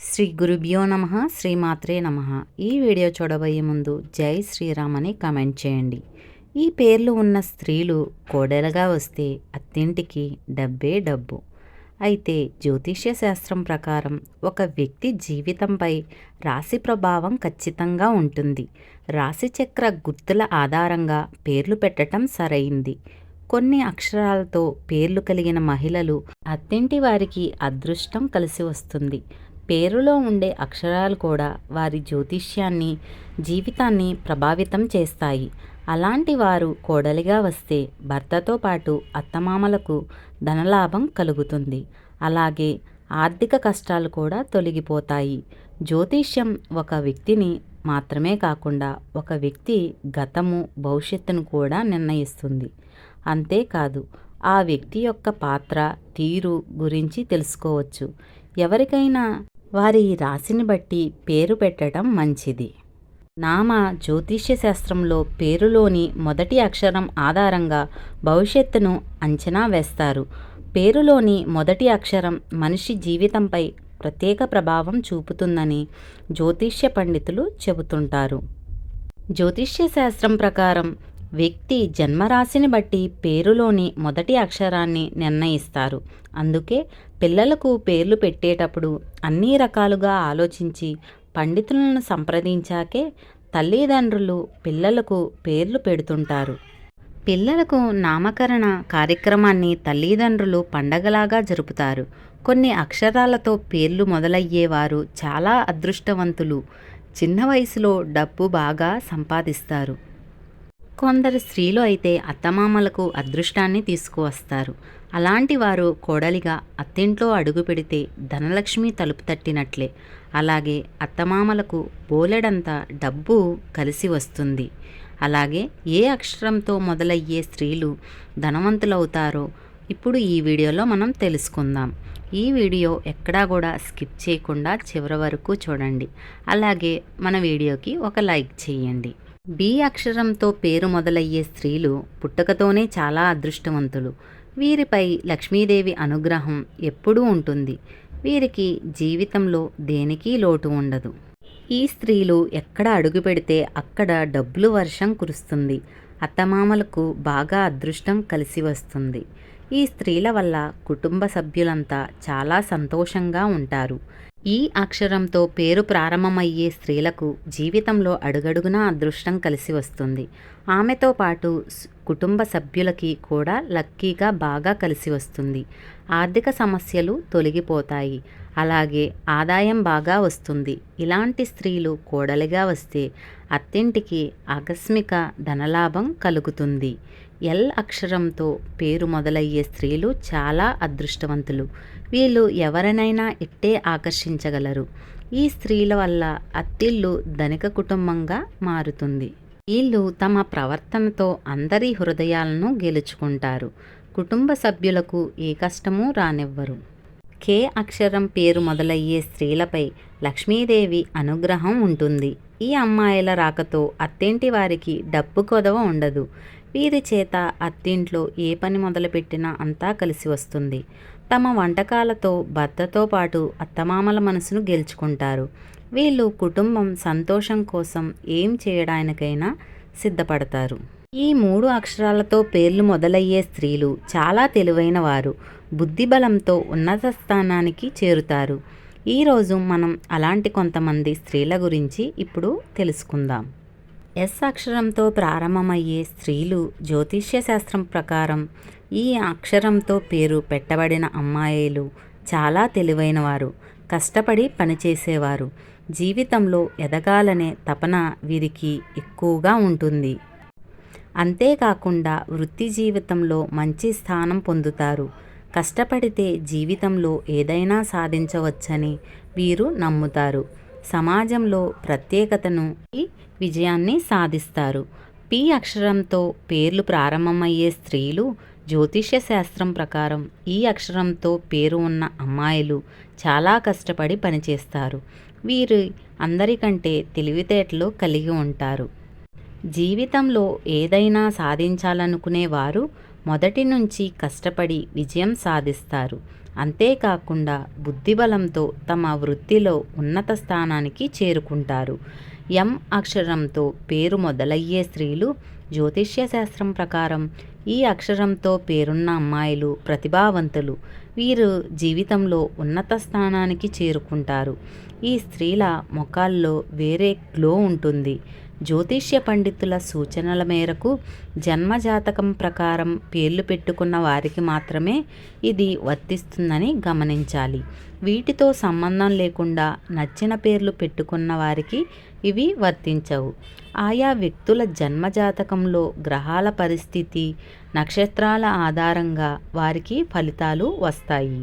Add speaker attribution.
Speaker 1: శ్రీ గురుభ్యో నమ శ్రీమాత్రే నమ. ఈ వీడియో చూడబోయే ముందు జై శ్రీరామ్ అని కామెంట్ చేయండి. ఈ పేర్లు ఉన్న స్త్రీలు కోడలుగా వస్తే అత్తింటికి డబ్బే డబ్బు. అయితే జ్యోతిష్య శాస్త్రం ప్రకారం ఒక వ్యక్తి జీవితంపై రాశి ప్రభావం ఖచ్చితంగా ఉంటుంది. రాశిచక్ర గుర్తుల ఆధారంగా పేర్లు పెట్టడం సరైంది. కొన్ని అక్షరాలతో పేర్లు కలిగిన మహిళలు అత్తింటి వారికి అదృష్టం కలిసి వస్తుంది. పేరులో ఉండే అక్షరాలు కూడా వారి జ్యోతిష్యాన్ని జీవితాన్ని ప్రభావితం చేస్తాయి. అలాంటి వారు కోడలిగా వస్తే భర్తతో పాటు అత్తమామలకు ధనలాభం కలుగుతుంది. అలాగే ఆర్థిక కష్టాలు కూడా తొలగిపోతాయి. జ్యోతిష్యం ఒక వ్యక్తిని మాత్రమే కాకుండా ఒక వ్యక్తి గతము భవిష్యత్తును కూడా నిర్ణయిస్తుంది. అంతేకాదు ఆ వ్యక్తి యొక్క పాత్ర తీరు గురించి తెలుసుకోవచ్చు. ఎవరికైనా వారి రాశిని బట్టి పేరు పెట్టడం మంచిది. నామ జ్యోతిష్య శాస్త్రంలో పేరులోని మొదటి అక్షరం ఆధారంగా భవిష్యత్తును అంచనా వేస్తారు. పేరులోని మొదటి అక్షరం మనిషి జీవితంపై ప్రత్యేక ప్రభావం చూపుతుందని జ్యోతిష్య పండితులు చెబుతుంటారు. జ్యోతిష్య శాస్త్రం ప్రకారం వ్యక్తి జన్మరాశిని బట్టి పేరులోని మొదటి అక్షరాన్ని నిర్ణయిస్తారు. అందుకే పిల్లలకు పేర్లు పెట్టేటప్పుడు అన్ని రకాలుగా ఆలోచించి పండితులను సంప్రదించాకే తల్లిదండ్రులు పిల్లలకు పేర్లు పెడుతుంటారు. పిల్లలకు నామకరణ కార్యక్రమాన్ని తల్లిదండ్రులు పండగలాగా జరుపుతారు. కొన్ని అక్షరాలతో పేర్లు మొదలయ్యేవారు చాలా అదృష్టవంతులు. చిన్న వయసులో డబ్బు బాగా సంపాదిస్తారు. కొందరు స్త్రీలు అయితే అత్తమామలకు అదృష్టాన్ని తీసుకువస్తారు. అలాంటి వారు కోడలిగా అత్తింట్లో అడుగు పెడితే ధనలక్ష్మి తలుపు తట్టినట్లే. అలాగే అత్తమామలకు బోలెడంత డబ్బు కలిసి వస్తుంది. అలాగే ఏ అక్షరంతో మొదలయ్యే స్త్రీలు ధనవంతులవుతారో ఇప్పుడు ఈ వీడియోలో మనం తెలుసుకుందాం. ఈ వీడియో ఎక్కడా కూడా స్కిప్ చేయకుండా చివరి వరకు చూడండి. అలాగే మన వీడియోకి ఒక లైక్ చేయండి. బి అక్షరంతో పేరు మొదలయ్యే స్త్రీలు పుట్టకతోనే చాలా అదృష్టవంతులు. వీరిపై లక్ష్మీదేవి అనుగ్రహం ఎప్పుడూ ఉంటుంది. వీరికి జీవితంలో దేనికి లోటు ఉండదు. ఈ స్త్రీలు ఎక్కడ అడుగు పెడితే అక్కడ డబ్బులు వర్షం కురుస్తుంది. అత్తమామలకు బాగా అదృష్టం కలిసి వస్తుంది. ఈ స్త్రీల వల్ల కుటుంబ సభ్యులంతా చాలా సంతోషంగా ఉంటారు. ఈ అక్షరంతో పేరు ప్రారంభమయ్యే స్త్రీలకు జీవితంలో అడుగడుగునా అదృష్టం కలిసి వస్తుంది. ఆమెతో పాటు కుటుంబ సభ్యులకి కూడా లక్కీగా బాగా కలిసి వస్తుంది. ఆర్థిక సమస్యలు తొలగిపోతాయి. అలాగే ఆదాయం బాగా వస్తుంది. ఇలాంటి స్త్రీలు కోడలిగా వస్తే అత్తింటికి ఆకస్మిక ధనలాభం కలుగుతుంది. ఎల్ అక్షరంతో పేరు మొదలయ్యే స్త్రీలు చాలా అదృష్టవంతులు. వీళ్ళు ఎవరినైనా ఇట్టే ఆకర్షించగలరు. ఈ స్త్రీల వల్ల అత్తిళ్ళు ధనిక కుటుంబంగా మారుతుంది. వీళ్ళు తమ ప్రవర్తనతో అందరి హృదయాలను గెలుచుకుంటారు. కుటుంబ సభ్యులకు ఏ కష్టమూ రానివ్వరు. కే అక్షరం పేరు మొదలయ్యే స్త్రీలపై లక్ష్మీదేవి అనుగ్రహం ఉంటుంది. ఈ అమ్మాయిల రాకతో అత్తింటి వారికి డబ్బు కొదవ ఉండదు. వీరి చేత అత్తింట్లో ఏ పని మొదలుపెట్టినా అంతా కలిసి వస్తుంది. తమ వంటకాలతో భర్తతో పాటు అత్తమామల మనసును గెలుచుకుంటారు. వీళ్ళు కుటుంబం సంతోషం కోసం ఏం చేయడానికైనా సిద్ధపడతారు. ఈ మూడు అక్షరాలతో పేర్లు మొదలయ్యే స్త్రీలు చాలా తెలివైన వారు బుద్ధిబలంతో ఉన్నత స్థానానికి చేరుతారు. ఈరోజు మనం అలాంటి కొంతమంది స్త్రీల గురించి ఇప్పుడు తెలుసుకుందాం. ఎస్ అక్షరంతో ప్రారంభమయ్యే స్త్రీలు జ్యోతిష్య శాస్త్రం ప్రకారం ఈ అక్షరంతో పేరు పెట్టబడిన అమ్మాయిలు చాలా తెలివైనవారు కష్టపడి పనిచేసేవారు. జీవితంలో ఎదగాలనే తపన వీరికి ఎక్కువగా ఉంటుంది. అంతేకాకుండా వృత్తి జీవితంలో మంచి స్థానం పొందుతారు. కష్టపడితే జీవితంలో ఏదైనా సాధించవచ్చని వీరు నమ్ముతారు. సమాజంలో ప్రత్యేకతను విజయాన్ని సాధిస్తారు. పి అక్షరంతో పేర్లు ప్రారంభమయ్యే స్త్రీలు జ్యోతిష్య శాస్త్రం ప్రకారం ఈ అక్షరంతో పేరు ఉన్న అమ్మాయిలు చాలా కష్టపడి పనిచేస్తారు. వీరు అందరికంటే తెలివితేటలు కలిగి ఉంటారు. జీవితంలో ఏదైనా సాధించాలనుకునే వారు మొదటి నుంచి కష్టపడి విజయం సాధిస్తారు. అంతేకాకుండా బుద్ధిబలంతో తమ వృత్తిలో ఉన్నత స్థానానికి చేరుకుంటారు. ఎం అక్షరంతో పేరు మొదలయ్యే స్త్రీలు జ్యోతిష్య శాస్త్రం ప్రకారం ఈ అక్షరంతో పేరున్న అమ్మాయిలు ప్రతిభావంతులు. వీరు జీవితంలో ఉన్నత స్థానానికి చేరుకుంటారు. ఈ స్త్రీల ముఖాల్లో వేరే గ్లో ఉంటుంది. జ్యోతిష్య పండితుల సూచనల మేరకు జన్మజాతకం ప్రకారం పేర్లు పెట్టుకున్న వారికి మాత్రమే ఇది వర్తిస్తుందని గమనించాలి. వీటితో సంబంధం లేకుండా నచ్చిన పేర్లు పెట్టుకున్న వారికి ఇవి వర్తించవు. ఆయా వ్యక్తుల జన్మజాతకంలో గ్రహాల పరిస్థితి నక్షత్రాల ఆధారంగా వారికి ఫలితాలు వస్తాయి.